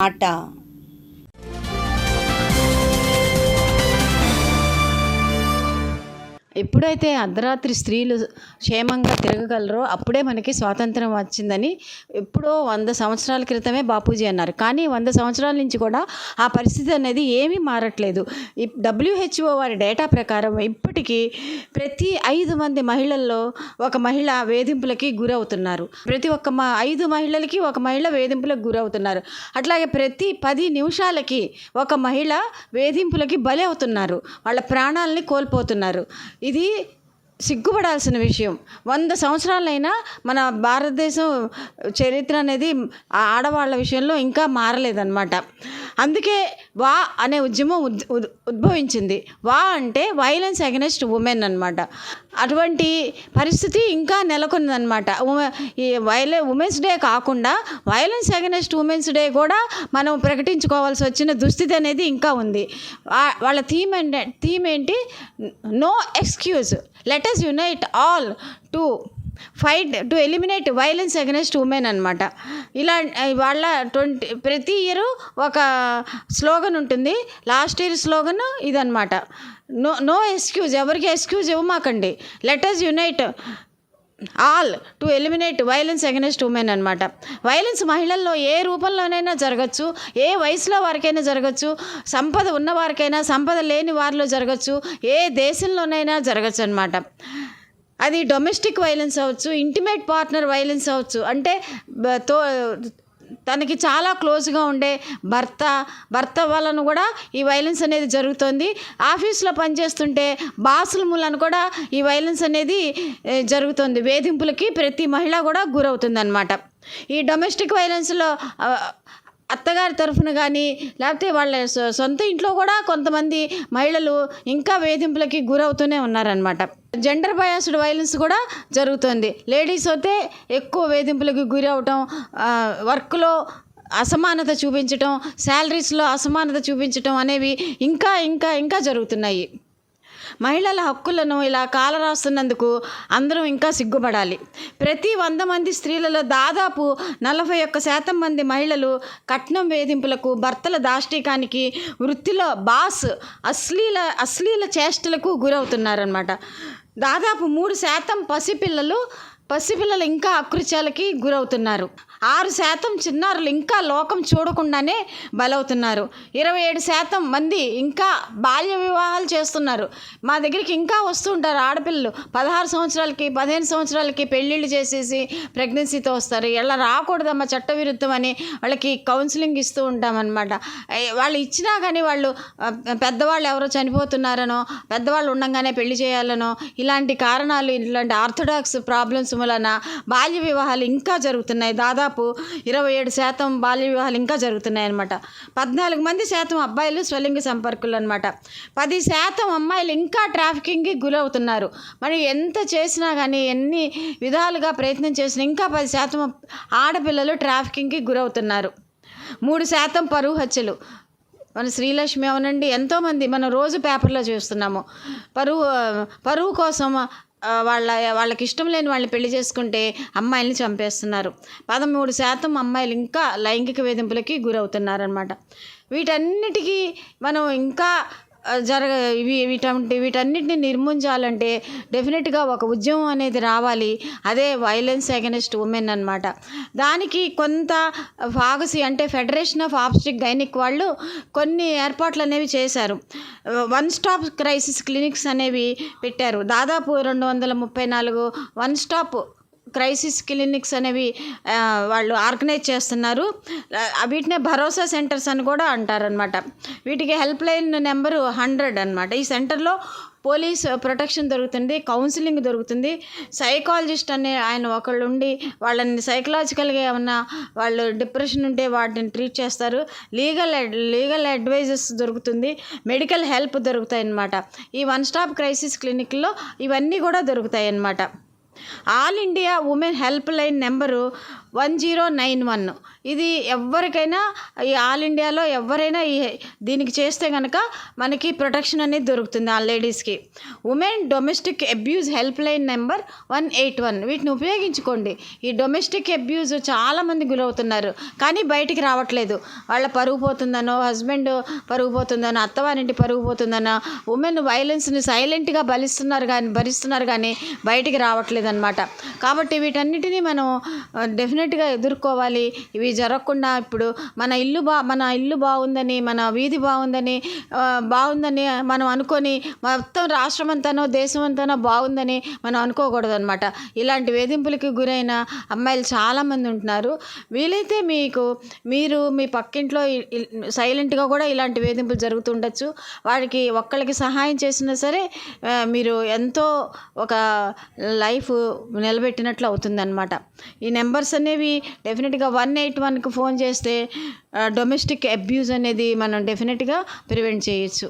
আটা। ఎప్పుడైతే అర్ధరాత్రి స్త్రీలు క్షేమంగా తిరగగలరో అప్పుడే మనకి స్వాతంత్రం వచ్చిందని ఎప్పుడో వంద సంవత్సరాల క్రితమే బాపూజీ అన్నారు. కానీ వంద సంవత్సరాల నుంచి కూడా ఆ పరిస్థితి అనేది ఏమీ మారట్లేదు. డబ్ల్యూహెచ్ఓ వారి డేటా ప్రకారం ఇప్పటికీ ప్రతి ఐదు మంది మహిళల్లో ఒక మహిళ వేధింపులకి గురవుతున్నారు. ప్రతి ఒక్క మ ఐదు మహిళలకి ఒక మహిళ వేధింపులకు గురవుతున్నారు. అట్లాగే ప్రతి పది నిమిషాలకి ఒక మహిళ వేధింపులకి బలి అవుతున్నారు. వాళ్ళ ప్రాణాలని కోల్పోతున్నారు. ఇది సిగ్గుపడాల్సిన విషయం. వంద సంవత్సరాలైనా మన భారతదేశం చరిత్ర అనేది ఆడవాళ్ళ విషయంలో ఇంకా మారలేదన్నమాట. అందుకే వా అనే ఉద్యమం ఉద్ ఉద్భవించింది. వా అంటే వైలెన్స్ అగెనెస్ట్ ఉమెన్ అనమాట అటువంటి పరిస్థితి ఇంకా నెలకొందనమాట ఈ వైలె ఉమెన్స్ డే కాకుండా వైలెన్స్ అగెనెస్ట్ ఉమెన్స్ డే కూడా మనం ప్రకటించుకోవాల్సి వచ్చిన దుస్థితి అనేది ఇంకా ఉంది. వా- వాళ్ళ థీమ్ ఏంటి థీమ్ ఏంటి? No excuse let us unite all to fight to eliminate violence against women అనమాట ఇలా వాళ్ళ ట్వంటీ ప్రతి ఇయర్ ఒక స్లోగన్ ఉంటుంది. లాస్ట్ ఇయర్ స్లోగన్ ఇదనమాట నో నో ఎక్స్క్యూజ్ ఎవరికి excuse ఇవ్వమాకండి. Let us unite all to eliminate violence against women అనమాట violence మహిళల్లో ఏ రూపంలోనైనా జరగచ్చు ఏ వయసులో వారికైనా జరగచ్చు సంపద ఉన్న వారికైనా సంపద లేని వారిలో జరగచ్చు ఏ దేశంలోనైనా జరగచ్చు అనమాట అది డొమెస్టిక్ వైలెన్స్ అవ్వచ్చు ఇంటిమేట్ పార్ట్నర్ వైలెన్స్ అవ్వచ్చు. అంటే తో తనకి చాలా క్లోజ్గా ఉండే భర్త భర్త వలన కూడా ఈ వైలెన్స్ అనేది జరుగుతుంది. ఆఫీస్లో పనిచేస్తుంటే బాసుల మూలన కూడా ఈ వైలెన్స్ అనేది జరుగుతుంది. వేధింపులకి ప్రతి మహిళ కూడా గురవుతుంది అనమాట ఈ డొమెస్టిక్ వైలెన్స్లో అత్తగారి తరఫున కానీ లేకపోతే వాళ్ళ సొ- సొంత ఇంట్లో కూడా కొంతమంది మహిళలు ఇంకా వేధింపులకి గురవుతూనే ఉన్నారనమాట జెండర్ బయాస్డ్ వైలెన్స్ కూడా జరుగుతుంది. లేడీస్ అయితే ఎక్కువ వేధింపులకి గురి అవటం వర్క్లో అసమానత చూపించటం శాలరీస్లో అసమానత చూపించటం అనేవి ఇంకా ఇంకా ఇంకా జరుగుతున్నాయి. మహిళల హక్కులను ఇలా కాలరాస్తున్నందుకు అందరం ఇంకా సిగ్గుపడాలి. ప్రతి వంద మంది స్త్రీలలో దాదాపు నలభై ఒక్క శాతం మంది మహిళలు కట్నం వేధింపులకు భర్తల దాష్టికానికి వృత్తిలో బాస్ అశ్లీల అశ్లీల చేష్టలకు గురవుతున్నారనమాట దాదాపు మూడు శాతం పసిపిల్లలు పసిపిల్లలు ఇంకా అకృత్యాలకి గురవుతున్నారు. ఆరు శాతం చిన్నారులు ఇంకా లోకం చూడకుండానే బలవుతున్నారు. ఇరవై ఏడు శాతం మంది ఇంకా బాల్య వివాహాలు చేస్తున్నారు. మా దగ్గరికి ఇంకా వస్తూ ఉంటారు ఆడపిల్లలు. పదహారు సంవత్సరాలకి పదిహేను సంవత్సరాలకి పెళ్ళిళ్ళు చేసేసి ప్రెగ్నెన్సీతో వస్తారు. ఇలా రాకూడదమ్మా చట్టవిరుద్ధం అని వాళ్ళకి కౌన్సిలింగ్ ఇస్తూ ఉంటామన్నమాట. వాళ్ళు ఇచ్చినా కానీ వాళ్ళు పెద్దవాళ్ళు ఎవరో చనిపోతున్నారనో పెద్దవాళ్ళు ఉండగానే పెళ్ళి చేయాలనో ఇలాంటి కారణాలు ఇలాంటి ఆర్థడాక్స్ ప్రాబ్లమ్స్ వలన బాల్య వివాహాలు ఇంకా జరుగుతున్నాయి. దాదాపు ఇరవై ఏడు శాతం బాల్య వివాహాలు ఇంకా జరుగుతున్నాయన్నమాట. పద్నాలుగు మంది శాతం అబ్బాయిలు స్వలింగ సంపర్కులు అనమాట పది శాతం అమ్మాయిలు ఇంకా ట్రాఫికింగ్కి గురవుతున్నారు. మరి ఎంత చేసినా కానీ ఎన్ని విధాలుగా ప్రయత్నం చేసినా ఇంకా పది శాతం ఆడపిల్లలు ట్రాఫికింగ్కి గురవుతున్నారు. మూడు శాతం పరువు హత్యలు. మన శ్రీలక్ష్మి అవనండి ఎంతోమంది మనం రోజు పేపర్లో చూస్తున్నాము. పరువు పరువు కోసం వాళ్ళ వాళ్ళకి ఇష్టం లేని వాళ్ళని పెళ్ళి చేసుకుంటే అమ్మాయిల్ని చంపేస్తున్నారు. పదమూడు శాతం అమ్మాయిలు ఇంకా లైంగిక వేధింపులకి గురవుతున్నారనమాట వీటన్నిటికీ మనం ఇంకా జరగ ఇవి వీటంటి వీటన్నిటిని నిర్మించాలంటే డెఫినెట్గా ఒక ఉద్యమం అనేది రావాలి. అదే వైలెన్స్ అగెనిస్ట్ ఉమెన్ అనమాట దానికి కొంత ఫాగసీ అంటే ఫెడరేషన్ ఆఫ్ ఆబ్స్టిక్ గైనిక్ వాళ్ళు కొన్ని ఏర్పాట్లు అనేవి చేశారు. వన్ స్టాప్ క్రైసిస్ క్లినిక్స్ అనేవి పెట్టారు. దాదాపు రెండు వందల ముప్పై నాలుగు వన్ స్టాప్ క్రైసిస్ క్లినిక్స్ అనేవి వాళ్ళు ఆర్గనైజ్ చేస్తున్నారు. వీటినే భరోసా సెంటర్స్ అని కూడా అంటారనమాట వీటికి హెల్ప్ లైన్ నెంబరు హండ్రెడ్ అనమాట ఈ సెంటర్లో పోలీస్ ప్రొటెక్షన్ దొరుకుతుంది కౌన్సిలింగ్ దొరుకుతుంది. సైకాలజిస్ట్ అనే ఆయన ఒకళ్ళు ఉండి వాళ్ళని సైకలాజికల్గా ఏమన్నా వాళ్ళు డిప్రెషన్ ఉంటే వాటిని ట్రీట్ చేస్తారు. లీగల్ లీగల్ అడ్వైజెస్ దొరుకుతుంది మెడికల్ హెల్ప్ దొరుకుతాయి అన్నమాట ఈ వన్ స్టాప్ క్రైసిస్ క్లినిక్లో ఇవన్నీ కూడా దొరుకుతాయి అన్నమాట all India women help line number one zero nine one ఇది ఎవరికైనా ఈ ఆల్ ఇండియాలో ఎవరైనా ఈ దీనికి చేస్తే కనుక మనకి ప్రొటెక్షన్ అనేది దొరుకుతుంది ఆ లేడీస్కి. Women domestic abuse help line number one eight one వీటిని ఉపయోగించుకోండి. ఈ డొమెస్టిక్ అబ్యూజ్ చాలామంది గురవుతున్నారు. కానీ బయటికి రావట్లేదు. వాళ్ళ పరుగు పోతుందనో హస్బెండ్ పరుగు పోతుందనో అత్తవారింటి పరుగు పోతుందనో ఉమెన్ వైలెన్స్ని సైలెంట్గా బలిస్తున్నారు కానీ భరిస్తున్నారు కానీ బయటికి రావట్లేదు అనమాట కాబట్టి వీటన్నిటినీ మనం uh, డెఫినెట్గా ఎదుర్కోవాలి. ఇవి జరగకుండా ఇప్పుడు మన ఇల్లు బా మన ఇల్లు బాగుందని మన వీధి బాగుందని బాగుందని మనం అనుకొని మొత్తం రాష్ట్రం అంతానో దేశం అంతానో బాగుందని మనం అనుకోకూడదు అనమాట ఇలాంటి వేధింపులకి గురైన అమ్మాయిలు చాలామంది ఉంటున్నారు. వీలైతే మీకు మీరు మీ పక్కింట్లో సైలెంట్గా కూడా ఇలాంటి వేధింపులు జరుగుతుండొచ్చు. వాడికి ఒక్కళ్ళకి సహాయం చేసినా సరే మీరు ఎంతో ఒక లైఫ్ నిలబెట్టినట్లు అవుతుందన్నమాట. ఈ నెంబర్స్ అన్ని అనేవి డెఫినెట్గా వన్ ఎయిట్ వన్కి ఫోన్ చేస్తే డొమెస్టిక్ అబ్యూస్ అనేది మనం డెఫినెట్గా ప్రివెంట్ చేయొచ్చు.